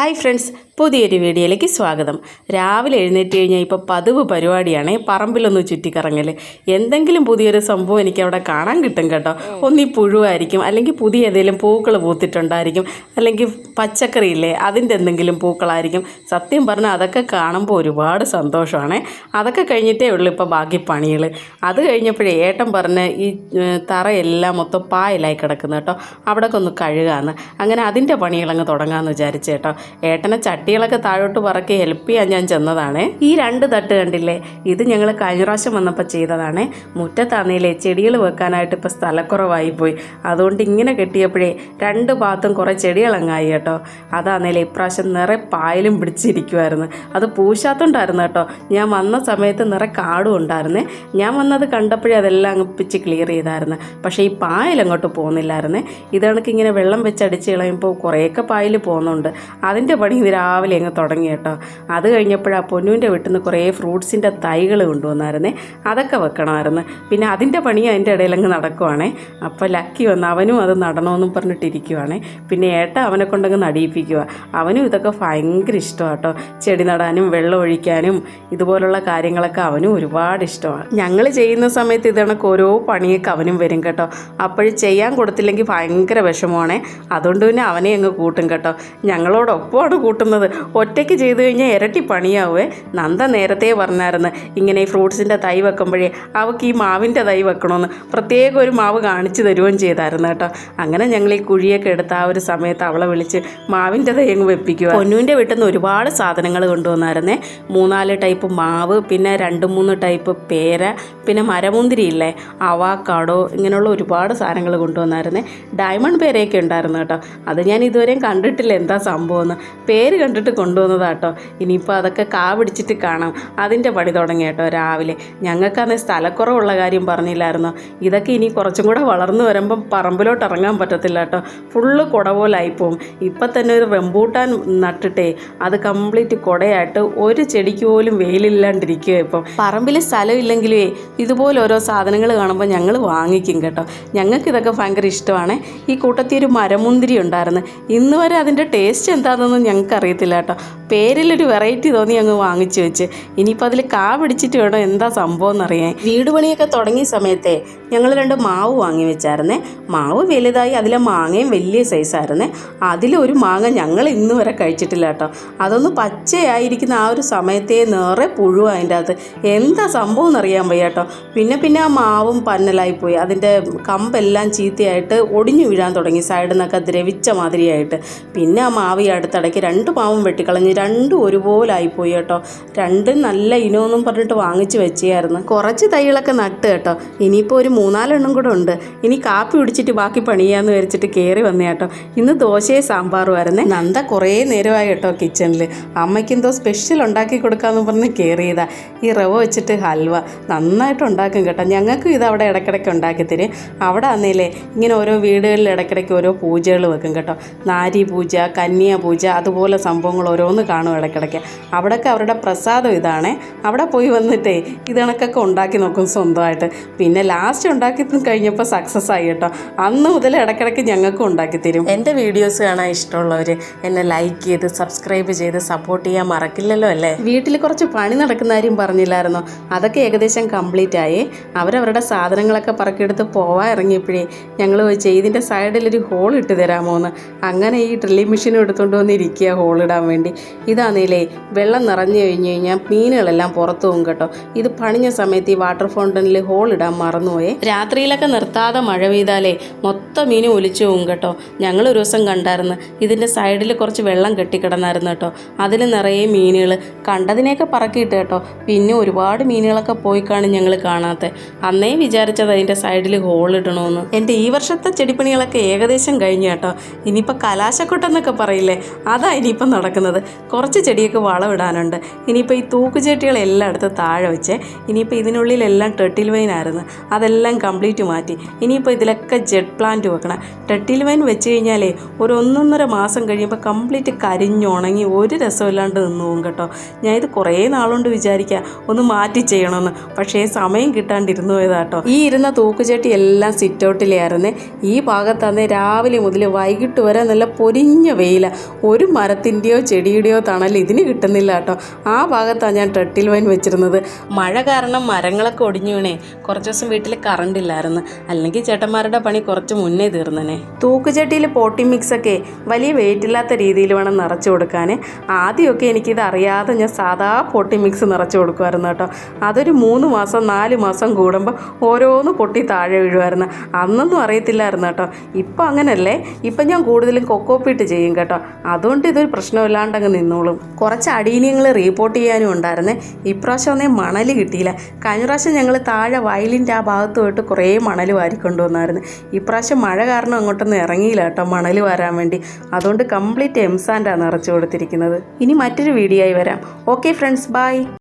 Hi friends പുതിയൊരു വീഡിയോയിലേക്ക് സ്വാഗതം. രാവിലെ എഴുന്നേറ്റ് കഴിഞ്ഞാൽ ഇപ്പോൾ പതിവ് പരിപാടിയാണ്. പറമ്പിലൊന്ന് ചുറ്റിക്കറങ്ങൽ എന്തെങ്കിലും പുതിയൊരു സംഭവം എനിക്ക് അവിടെ കാണാൻ കിട്ടും കേട്ടോ. ഒന്നീ പുഴുവായിരിക്കും അല്ലെങ്കിൽ പുതിയ ഏതെങ്കിലും പൂക്കൾ പൂത്തിട്ടുണ്ടായിരിക്കും അല്ലെങ്കിൽ പച്ചക്കറിയില്ലേ അതിന്റെ എന്തെങ്കിലും പൂക്കളായിരിക്കും. സത്യം പറഞ്ഞാൽ അതൊക്കെ കാണുമ്പോൾ ഒരുപാട് സന്തോഷമാണ്. അതൊക്കെ കഴിഞ്ഞിട്ടേ ഉള്ളൂ ഇപ്പോൾ ബാക്കി പണികൾ അത് കഴിഞ്ഞപ്പോഴേ ഏട്ടൻ പറഞ്ഞ് ഈ തറയെല്ലാം മൊത്തം പായലായി കിടക്കുന്നു കേട്ടോ. അവിടെയൊക്കെ ഒന്ന് കഴുകാന്ന്. അങ്ങനെ അതിന്റെ പണികളങ്ങ് തുടങ്ങാമെന്ന് വിചാരിച്ചു കേട്ടോ. ഏട്ടനെ ചട്ടികളൊക്കെ താഴോട്ട് പറക്കി ഹെൽപ്പ് ചെയ്യാൻ ഞാൻ ചെന്നതാണ്. ഈ രണ്ട് തട്ട് കണ്ടില്ലേ? ഇത് ഞങ്ങൾ കഴിഞ്ഞ പ്രാവശ്യം വന്നപ്പോൾ ചെയ്തതാണ്. മുറ്റത്താണേലേ ചെടികൾ വെക്കാനായിട്ട് ഇപ്പോൾ സ്ഥലക്കുറവായി പോയി. അതുകൊണ്ട് ഇങ്ങനെ കെട്ടിയപ്പോഴേ രണ്ട് ഭാഗത്തും കുറേ ചെടികളങ്ങായി കേട്ടോ. അതാണേലേ ഇപ്രാവശ്യം നിറയെ പായലും പിടിച്ചിരിക്കുമായിരുന്നു അത് പൂശാത്തുണ്ടായിരുന്നു കേട്ടോ. ഞാൻ വന്ന സമയത്ത് നിറ കാടും ഉണ്ടായിരുന്നേ. ഞാൻ വന്നത് കണ്ടപ്പോഴേ അതെല്ലാം അങ്ങ് പിച്ച് ക്ലിയർ ചെയ്തായിരുന്നു. പക്ഷേ ഈ പായൽ അങ്ങോട്ട് പോകുന്നില്ലായിരുന്നേ. ഇത് ഇങ്ങനെ വെള്ളം വെച്ച് അടിച്ച് കളയുമ്പോൾ കുറേയൊക്കെ പായൽ പോകുന്നുണ്ട്. അതിന്റെ പണി ഇന്ന് രാവിലെ അങ്ങ് തുടങ്ങി കേട്ടോ. അത് കഴിഞ്ഞപ്പോഴാണ് പൊന്നുവിന്റെ വീട്ടിൽ നിന്ന് കുറേ ഫ്രൂട്ട്സിന്റെ തൈകൾ കൊണ്ടുവന്നായിരുന്നേ. അതൊക്കെ വെക്കണമായിരുന്നു. പിന്നെ അതിന്റെ പണി അതിന്റെ ഇടയിൽ അങ്ങ് നടക്കുവാണേ. അപ്പോൾ ലക്കി വന്ന് അവനും അത് നടണമെന്നും പറഞ്ഞിട്ടിരിക്കുവാണേ. പിന്നെ ഏട്ട അവനെ കൊണ്ടങ്ങ് നടിയിപ്പിക്കുക അവനും ഇതൊക്കെ ഭയങ്കര ഇഷ്ടമാണ് കേട്ടോ. ചെടി നടാനും വെള്ളം ഒഴിക്കാനും ഇതുപോലുള്ള കാര്യങ്ങളൊക്കെ അവനും ഒരുപാട് ഇഷ്ടമാണ് ഞങ്ങൾ ചെയ്യുന്ന സമയത്ത് ഇതണക്ക് ഓരോ പണിയൊക്കെ അവനും വരും കേട്ടോ. അപ്പോഴും ചെയ്യാൻ കൊടുത്തില്ലെങ്കിൽ ഭയങ്കര വിഷമമാണേ. അതുകൊണ്ട് പിന്നെ അവനെ അങ്ങ് കൂട്ടും കേട്ടോ. ഞങ്ങളോടൊപ്പമാണ് കൂട്ടുന്നത്. ഒറ്റയ്ക്ക് ചെയ്തു കഴിഞ്ഞാൽ ഇരട്ടി പണിയാവേ. നന്ദ നേരത്തെ പറഞ്ഞായിരുന്നു ഇങ്ങനെ ഈ ഫ്രൂട്ട്സിന്റെ തൈ വെക്കുമ്പോഴേ അവൾക്ക് ഈ മാവിന്റെ തൈ വെക്കണമെന്ന് പ്രത്യേകം ഒരു മാവ് കാണിച്ചു തരുകയും ചെയ്തായിരുന്നു കേട്ടോ. അങ്ങനെ ഞങ്ങൾ ഈ കുഴിയൊക്കെ എടുത്ത് ആ ഒരു സമയത്ത് അവളെ വിളിച്ച് മാവിന്റെ തൈ അങ്ങ് വെപ്പിക്കുക പൊന്നുവിന്റെ വീട്ടിൽ നിന്ന് ഒരുപാട് സാധനങ്ങൾ കൊണ്ടുവന്നായിരുന്നേ. മൂന്നാൽ ടൈപ്പ് മാവ് പിന്നെ രണ്ട് മൂന്ന് ടൈപ്പ് പേര പിന്നെ മരമുന്തിരി ഇല്ലേ അവാക്കാടോ ഇങ്ങനെയുള്ള ഒരുപാട് സാധനങ്ങൾ കൊണ്ടുവന്നായിരുന്നേ. ഡയമണ്ട് പേരയൊക്കെ ഉണ്ടായിരുന്നു കേട്ടോ. അത് ഞാൻ ഇതുവരെയും കണ്ടിട്ടില്ല എന്താ സംഭവം എന്ന്. പേര് കണ്ടിട്ട് കൊണ്ടുവന്നതാട്ടോ ഇനിയിപ്പോൾ അതൊക്കെ കാ പിടിച്ചിട്ട് കാണാം. അതിന്റെ പണി തുടങ്ങി കേട്ടോ രാവിലെ. ഞങ്ങൾക്കന്ന് സ്ഥലക്കുറവുള്ള കാര്യം പറഞ്ഞില്ലായിരുന്നോ? ഇതൊക്കെ ഇനി കുറച്ചും കൂടെ വളർന്നു വരുമ്പം പറമ്പിലോട്ട് ഇറങ്ങാൻ പറ്റത്തില്ല കേട്ടോ. ഫുള്ള് കുട പോലായിപ്പോവും ഇപ്പം തന്നെ ഒരു റംബൂട്ടാൻ നട്ടിട്ടേ അത് കംപ്ലീറ്റ് കുടയായിട്ട് ഒരു ചെടിക്ക് പോലും വെയിലില്ലാണ്ടിരിക്കുക ഇപ്പം. പറമ്പിൽ സ്ഥലം ഇല്ലെങ്കിലേ ഇതുപോലെ ഓരോ സാധനങ്ങൾ കാണുമ്പോൾ ഞങ്ങൾ വാങ്ങിക്കും കേട്ടോ. ഞങ്ങൾക്ക് ഇതൊക്കെ ഭയങ്കര ഇഷ്ടമാണ്. ഈ കൂട്ടത്തിൽ ഒരു മരമുന്തിരി ഉണ്ടായിരുന്നു. ഇന്ന് വരെ അതിന്റെ ടേസ്റ്റ് എന്താണെന്നൊന്നും ഞങ്ങൾക്ക് അറിയത്തില്ല കേട്ടോ. പേരിലൊരു വെറൈറ്റി തോന്നി അങ്ങ് വാങ്ങിച്ചു വെച്ച്. ഇനിയിപ്പോൾ അതിൽ കാ പിടിച്ചിട്ട് വേണം? എന്താ സംഭവം എന്നറിയാൻ. വീട് പണിയൊക്കെ തുടങ്ങിയ സമയത്തെ ഞങ്ങൾ രണ്ട് മാവ് വാങ്ങി വെച്ചായിരുന്നേ. മാവ് വലുതായി അതിലെ മാങ്ങയും വലിയ സൈസായിരുന്നേ അതിലൊരു മാങ്ങ ഞങ്ങൾ ഇന്ന് വരെ കഴിച്ചിട്ടില്ല കേട്ടോ. അതൊന്ന് പച്ചയായിരിക്കുന്ന ആ ഒരു സമയത്തെ നേറെ പുഴു അതിന്റെ അകത്ത്. എന്താ സംഭവം എന്നറിയാൻ വയ്യ കേട്ടോ. പിന്നെ പിന്നെ ആ മാവും പന്നലായിപ്പോയി അതിന്റെ കമ്പെല്ലാം ചീത്തയായിട്ട് ഒടിഞ്ഞു വീഴാൻ തുടങ്ങി. സൈഡിൽ നിന്നൊക്കെ ദ്രവിച്ച മാതിരിയായിട്ട്. പിന്നെ ആ മാവ് അടുത്തിടയ്ക്ക് രണ്ട് മാവും വെട്ടിക്കളഞ്ഞ് രണ്ടും ഒരുപോലെ ആയിപ്പോയി കേട്ടോ. രണ്ടും നല്ല ഇനമൊന്നും പറഞ്ഞിട്ട് വാങ്ങിച്ച് വെച്ചായിരുന്നു കുറച്ച് തൈകളൊക്കെ നട്ട് കേട്ടോ. ഇനിയിപ്പോൾ ഒരു മൂന്നാലെണ്ണം കൂടെ ഉണ്ട്. ഇനി കാപ്പി പിടിച്ചിട്ട് ബാക്കി പണിയാന്ന് വിചാരിച്ചിട്ട് കയറി വന്നേ കേട്ടോ. ഇന്ന് ദോശയും സാമ്പാറും ആയിരുന്നേ. നന്ദ കുറേ നേരമായി കേട്ടോ കിച്ചണിൽ അമ്മയ്ക്ക് എന്തോ സ്പെഷ്യൽ ഉണ്ടാക്കി കൊടുക്കാമെന്ന് പറഞ്ഞ് കയറിയതാ ഈ റവ വെച്ചിട്ട് ഹൽവ നന്നായിട്ട് ഉണ്ടാക്കും കേട്ടോ. ഞങ്ങൾക്കും ഇത് അവിടെ ഇടയ്ക്കിടയ്ക്ക് ഉണ്ടാക്കി തരും. അവിടെ ആന്നേലേ ഇങ്ങനെ ഓരോ വീടുകളിൽ ഇടയ്ക്കിടയ്ക്ക് ഓരോ പൂജകൾ വെക്കും കേട്ടോ. നാരി പൂജ കന്യാ പൂജ അതുപോലെ സംഭവങ്ങൾ ഓരോന്ന് കാണും ഇടയ്ക്കിടയ്ക്ക്. അവിടെയൊക്കെ അവരുടെ പ്രസാദം ഇതാണേ. അവിടെ പോയി വന്നിട്ടേ ഇത് കണക്കൊക്കെ ഉണ്ടാക്കി നോക്കും സ്വന്തമായിട്ട്. പിന്നെ ലാസ്റ്റ് ഉണ്ടാക്കി കഴിഞ്ഞപ്പോൾ സക്സസ് ആയി കേട്ടോ. അന്ന് മുതൽ ഇടയ്ക്കിടയ്ക്ക് ഞങ്ങൾക്കും ഉണ്ടാക്കി തരും. എന്റെ വീഡിയോസ് കാണാൻ ഇഷ്ടമുള്ളവർ എന്നെ ലൈക്ക് ചെയ്ത് സബ്സ്ക്രൈബ് ചെയ്ത് സപ്പോർട്ട് ചെയ്യാൻ മറക്കില്ലല്ലോ അല്ലേ? വീട്ടിൽ കുറച്ച് പണി നടക്കുന്ന കാര്യം പറഞ്ഞില്ലായിരുന്നോ? അതൊക്കെ ഏകദേശം കംപ്ലീറ്റ് ആയി. അവരവരുടെ സാധനങ്ങളൊക്കെ പറക്കിയെടുത്ത് പോവാൻ ഇറങ്ങിയപ്പോഴേ ഞങ്ങൾ ചെയ്തിന്റെ ഇതിന്റെ സൈഡിലൊരു ഹോൾ ഇട്ട് തരാമോ എന്ന് അങ്ങനെ ഈ ഡ്രില്ലിംഗ് മെഷീനും എടുത്തുകൊണ്ട് വന്ന് ഇരിക്കുക ഹോളിടാൻ വേണ്ടി. ഇതാണേലേ വെള്ളം നിറഞ്ഞു കഴിഞ്ഞ് കഴിഞ്ഞാൽ മീനുകളെല്ലാം പുറത്തു പോകും കേട്ടോ. ഇത് പണിഞ്ഞ സമയത്ത് ഈ വാട്ടർ ഫൗണ്ടനിൽ ഹോളിടാൻ മറന്നുപോയേ. രാത്രിയിലൊക്കെ നിർത്താതെ മഴ പെയ്താലേ മൊത്തം മീനും ഒലിച്ചു പോകും കേട്ടോ. ഞങ്ങൾ ഒരു ദിവസം കണ്ടായിരുന്നു ഇതിന്റെ സൈഡിൽ കുറച്ച് വെള്ളം കെട്ടിക്കിടന്നായിരുന്നു കേട്ടോ. അതിൽ നിറയെ മീനുകൾ കണ്ടതിനെയൊക്കെ പറക്കിയിട്ട് കേട്ടോ. പിന്നെ ഒരുപാട് മീനുകളൊക്കെ പോയി കാണും ഞങ്ങൾ കാണാത്ത. അന്നേ വിചാരിച്ചത് അതിന്റെ സൈഡിൽ ഹോളിടണമെന്ന് എന്റെ ഈ വർഷത്തെ ചെടിപ്പണികളൊക്കെ ഏകദേശം കഴിഞ്ഞു കേട്ടോ. ഇനിയിപ്പോൾ കലാശക്കൊട്ടെന്നൊക്കെ പറയില്ലേ? അതാ ഇനിയിപ്പം നടക്കുന്നത്. കുറച്ച് ചെടിയൊക്കെ വളമിടാനുണ്ട്. ഇനിയിപ്പോൾ ഈ തൂക്കുചെട്ടികളെല്ലാം എടുത്ത് താഴെ വെച്ച്. ഇനിയിപ്പോൾ ഇതിനുള്ളിലെല്ലാം ടെട്ടിൽ വൈൻ ആയിരുന്നു അതെല്ലാം കംപ്ലീറ്റ് മാറ്റി. ഇനിയിപ്പോൾ ഇതിലൊക്കെ ജെഡ് പ്ലാന്റ് വെക്കണം. ടെട്ടിൽ വൈൻ വെച്ച് കഴിഞ്ഞാലേ ഒരു ഒന്നൊന്നര മാസം കഴിയുമ്പോൾ കംപ്ലീറ്റ് കരിഞ്ഞുണങ്ങി ഒരു രസമില്ലാണ്ട് നിന്ന് പോകും കേട്ടോ. ഞാൻ ഇത് കുറേ നാളുകൊണ്ട് വിചാരിക്കുക ഒന്ന് മാറ്റി ചെയ്യണമെന്ന്. പക്ഷേ സമയം കിട്ടാണ്ടിരുന്നു പോയതാട്ടോ. ഈ ഇരുന്ന തൂക്കുചട്ടി എല്ലാം സിറ്റ് ഔട്ടിലായിരുന്നേ. ഈ ഭാഗത്താന്നേ രാവിലെ മുതൽ വൈകിട്ട് വരെ നല്ല പൊരിഞ്ഞ വെയില. ഒരു മരത്തിന്റെയോ ചെടിയുടെയോ തണൽ ഇതിന് കിട്ടുന്നില്ല കേട്ടോ. ആ ഭാഗത്താണ് ഞാൻ ട്രെട്ടിൽ വൈൻ വെച്ചിരുന്നത്. മഴ കാരണം മരങ്ങളൊക്കെ ഒടിഞ്ഞു വീണേ. കുറച്ച് ദിവസം വീട്ടിൽ കറണ്ട് ഇല്ലായിരുന്നു. അല്ലെങ്കിൽ ചേട്ടന്മാരുടെ പണി കുറച്ച് മുന്നേ തീർന്നനെ. തൂക്കുചട്ടിയിൽ പോട്ടി മിക്സൊക്കെ വലിയ വെയിറ്റ് ഇല്ലാത്ത രീതിയിൽ വേണം നിറച്ചു കൊടുക്കാൻ ആദ്യമൊക്കെ എനിക്കിത് അറിയാതെ ഞാൻ സാധാ പൊട്ടി മിക്സ് നിറച്ചു കൊടുക്കുമായിരുന്നു കേട്ടോ. അതൊരു മൂന്ന് മാസം നാല് മാസം കൂടുമ്പോൾ ഓരോന്ന് പൊട്ടി താഴെ വീഴുമായിരുന്നു. അന്നൊന്നും അറിയത്തില്ലായിരുന്നു കേട്ടോ. ഇപ്പം അങ്ങനല്ലേ? ഇപ്പം ഞാൻ കൂടുതലും കൊക്കോപ്പിട്ട് ചെയ്യും കേട്ടോ. അതുകൊണ്ട് ഇതൊരു പ്രശ്നമില്ലാണ്ട് അങ്ങ് നിന്നോളും. കുറച്ച് അടീനിയങ്ങൾ റീപ്പോർട്ട് ചെയ്യാനും ഉണ്ടായിരുന്നേ. ഇപ്രാവശ്യം ഒന്നേ മണൽ കിട്ടിയില്ല. കഴിഞ്ഞ പ്രാവശ്യം ഞങ്ങൾ താഴെ വയലിന്റെ ആ ഭാഗത്ത് പോയിട്ട് കുറേ മണൽ വാരിക്കൊണ്ട് വന്നായിരുന്നു. ഇപ്രാവശ്യം മഴ കാരണം അങ്ങോട്ടൊന്നും ഇറങ്ങിയില്ല കേട്ടോ മണൽ വരാൻ വേണ്ടി. അതുകൊണ്ട് കംപ്ലീറ്റ് എംസാൻഡാണ് നിറച്ചു കൊടുത്തിരിക്കുന്നത്. ഇനി മറ്റൊരു വീഡിയോ ആയി വരാം. Okay friends bye